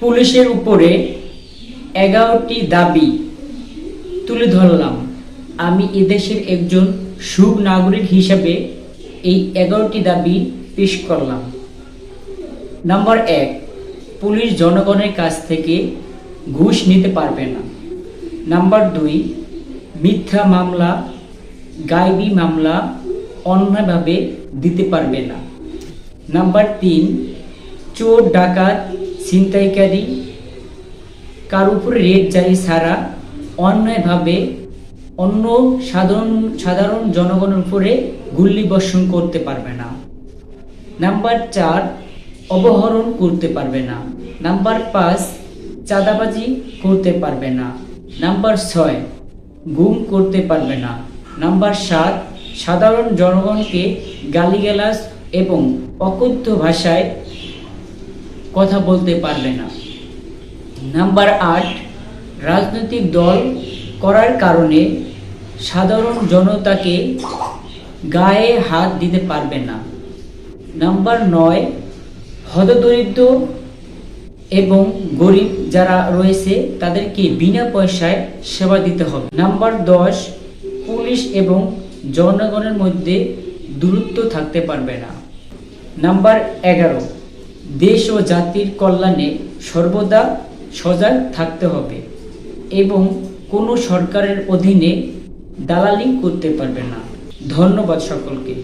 পুলিশের উপরে এগারোটি দাবি তুলে ধরলাম। আমি এদেশের একজন সুনাগরিক হিসাবে এই এগারোটি দাবি পেশ করলাম। নাম্বার এক, পুলিশ জনগণের কাছ থেকে ঘুষ নিতে পারবে না। নাম্বার দুই, মিথ্যা মামলা, গাইবি মামলা অন্যায়ভাবে দিতে পারবে না। নাম্বার তিন, চোর ডাকাত ছিনতাইকারী কার উপরে রেট জারি ছাড়া অন্যায়ভাবে অন্য সাধারণ সাধারণ জনগণের উপরে গুল্লি বর্ষণ করতে পারবে না। নাম্বার চার অপহরণ করতে পারবে না। নাম্বার পাঁচ, চাঁদাবাজি করতে পারবে না। নাম্বার ছয়, গুম করতে পারবে না। নাম্বার সাত, সাধারণ জনগণকে গালিগালাজ এবং অকথ্য ভাষায় কথা বলতে পারবে না। নাম্বার আট, রাজনৈতিক দল করার কারণে সাধারণ জনতাকে গায়ে হাত দিতে পারবে না। নাম্বার নয়, হতদরিদ্র এবং গরিব যারা রয়েছে, তাদেরকে বিনা পয়সায় সেবা দিতে হবে। নাম্বার দশ, পুলিশ এবং জনগণের মধ্যে দূরত্ব থাকতে পারবে না। নাম্বার এগারো দেশ ও জাতির কল্যাণে সর্বদা সজাগ থাকতে হবে এবং কোনো সরকারের অধীনে দালালি করতে পারবে না। ধন্যবাদ সকলকে।